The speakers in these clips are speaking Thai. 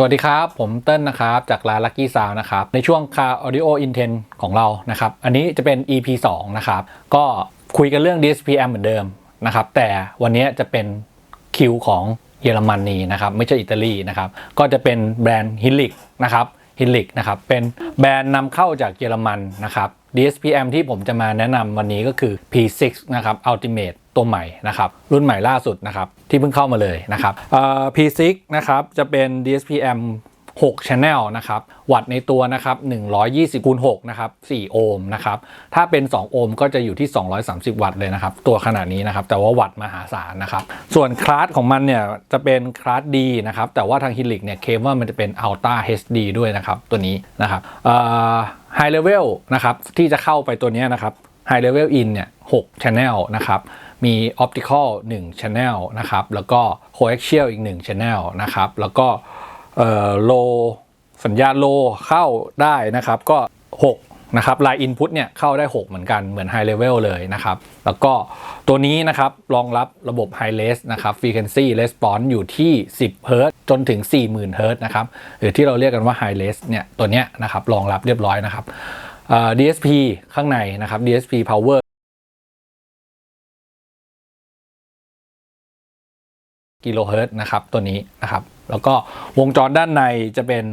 สวัสดีครับ ผมเติ้ลนะครับ จากร้าน Lucky Sound นะครับ ในช่วง Car Audio Intent ของเรานะครับ อันนี้จะเป็น EP 2 นะครับ ก็คุยกันเรื่อง DSPM เหมือนเดิมนะครับ แต่วันนี้จะเป็นคิวของเยอรมนีนะครับ ไม่ใช่อิตาลีนะครับ ก็จะเป็นแบรนด์ฮิลิกนะครับฮิลิกนะครับ เป็นแบรนด์นำเข้าจากเยอรมันนะครับ DSPM ที่ผมจะมาแนะนำวันนี้ก็คือ P6 นะครับ Ultimate ตัวใหม่นะครับรุ่นใหม่ล่าสุดนะครับที่เพิ่งเข้ามาเลยนะครับ P6 นะครับจะเป็น DSPM 6 Channel นะครับ วัตต์ในตัวนะครับ 120คูณ6นะครับ 4 โอห์มนะครับ ถ้าเป็น 2 โอห์มก็จะอยู่ที่ 230 วัตต์เลยนะครับ ตัวขนาดนี้นะครับ แต่ว่าวัตต์มหาศาลนะครับ ส่วนคลาสของมันเนี่ย จะเป็นคลาสดีนะครับ แต่ว่าทางฮิลิกเนี่ยเคลมว่ามันจะเป็น Ultra HD ด้วยนะครับ ตัวนี้นะครับ ไฮเลเวลนะครับที่จะเข้าไปตัวนี้นะครับไฮเลเวลอินเนี่ยหกช n e l นะครับมีออปติคอลหนึ่งชแนะครับแล้วก็ Coaxial อีกหนึ่งช n e l นะครับแล้วก็เอ่อโลสัญญาณโลเข้าได้นะครับก็ 6 นะครับ Line Input เนี่ยเข้าได้ 6 เหมือนกันเหมือน High Level เลยนะครับ แล้วก็ตัวนี้นะครับรองรับระบบ High Res นะครับ Frequency Response อยู่ที่ 10 Hz จนถึง 40,000 Hz นะครับ หรือที่เราเรียกกันว่า High Res เนี่ยตัวเนี้ยนะครับรองรับเรียบร้อยนะครับ DSP ข้างในนะครับ DSP Power กิโลเฮิรตนะครับตัวนี้นะครับ แล้วก็วงจรด้านในจะเป็น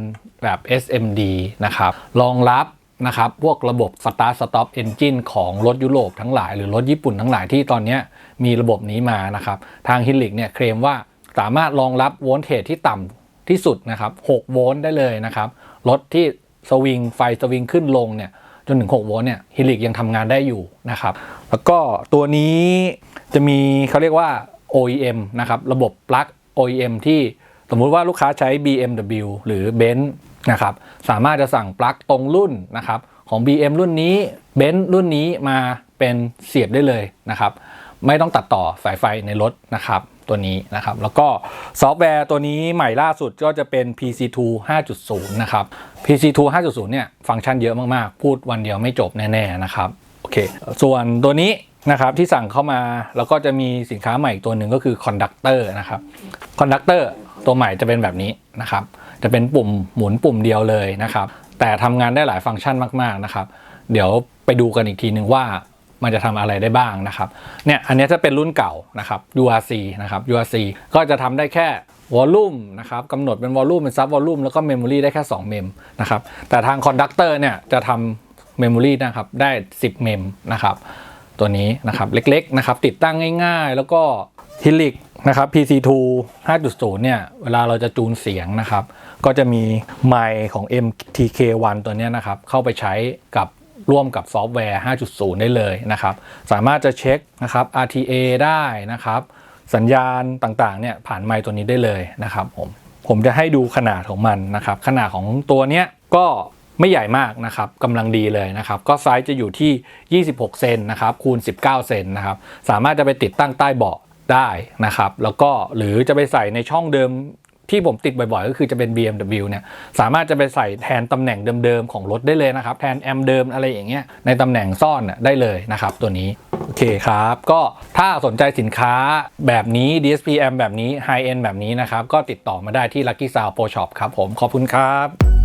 แบบ SMD นะครับรองรับ นะครับ พวกระบบ Start Stop Engine ของรถยุโรปทั้งหลาย หรือรถญี่ปุ่นทั้งหลายที่ตอนนี้มีระบบนี้มานะครับ ทางฮิลิกเนี่ยเคลมว่าสามารถรองรับโวลเทจที่ต่ำที่สุดนะครับ 6 โวลต์ได้เลยนะครับ รถที่สวิงไฟสวิงขึ้นลงเนี่ยจนถึง 6 โวลต์เนี่ยฮิลิกยังทำงานได้อยู่นะครับ แล้วก็ตัวนี้จะมีเขาเรียกว่า OEM นะครับ ระบบปลั๊ก OEM ที่สมมุติว่าลูกค้าใช้ BMW หรือ Benz นะครับสามารถจะสั่งปลั๊กตรงรุ่นนะครับของ BM รุ่นนี้ Benz รุ่นนี้มาเป็นเสียบได้เลยนะครับ ไม่ต้องตัดต่อสายไฟในรถนะครับตัวนี้นะครับ แล้วก็ซอฟต์แวร์ตัวนี้ใหม่ล่าสุดก็จะเป็น PC2 5.0 นะครับ PC2 5.0 เนี่ย ฟังก์ชันเยอะมากๆ พูดวันเดียวไม่จบแน่ ๆ นะครับ โอเค ส่วนตัวนี้นะครับที่สั่งเข้ามาแล้วก็จะมีสินค้าใหม่อีกตัวหนึ่งก็คือคอนดักเตอร์นะครับคอนดักเตอร์ตัวใหม่จะเป็นแบบนี้นะครับ จะเป็นปุ่มหมุนปุ่มเดียวเลยนะครับ แต่ทำงานได้หลายฟังก์ชันมากๆนะครับ เดี๋ยวไปดูกันอีกทีหนึ่งว่ามันจะทำอะไรได้บ้างนะครับ เนี่ย อันนี้จะเป็นรุ่นเก่านะครับ URC นะครับ URC ก็จะทำได้แค่วอลลุ่มนะครับกำหนดเป็นวอลลุ่มเป็นซับวอลลุ่มแล้วก็เมมโมรีได้แค่ 2 เมมนะครับ แต่ทางคอนดักเตอร์เนี่ยจะทำเมมโมรีนะครับได้ 10 เมมนะครับ ตัวนี้นะครับเล็กๆนะครับติดตั้งง่ายๆ แล้วก็ฮิลิก นะครับ PC2 5.0 เนี่ย เวลาเราจะจูนเสียงนะครับ ก็จะมีไมค์ของ MTK1 ตัวนี้นะครับ เข้าไปใช้กับร่วมกับซอฟต์แวร์ 5.0 ได้เลยนะครับ สามารถจะเช็คนะครับ RTA ได้นะครับ สัญญาณต่างๆ เนี่ย ผ่านไมค์ตัวนี้ได้เลยนะครับผม ผมจะให้ดูขนาดของมันนะครับ ขนาดของตัวเนี้ยก็ไม่ใหญ่มากนะครับกำลังดีเลยนะครับ ก็ไซส์จะอยู่ที่ 26 เซนนะครับคูณ 19 เซนนะครับ สามารถจะไปติดตั้งใต้เบาะ ได้นะครับ แล้วก็หรือจะไปใส่ในช่องเดิมที่ผมติดบ่อยๆ ก็คือจะเป็น BMW เนี่ยสามารถจะไปใส่แทนตำแหน่งเดิมๆ ของรถได้เลยนะครับ แทนแอมเดิมอะไรอย่างเงี้ยในตำแหน่งซ่อนน่ะได้เลยนะครับ ตัวนี้ โอเคครับ ก็ถ้าสนใจสินค้าแบบนี้ DSPM แบบนี้ High End แบบนี้นะครับ ก็ติดต่อมาได้ที่ Lucky Sound Pro Shop ครับผมขอบคุณครับ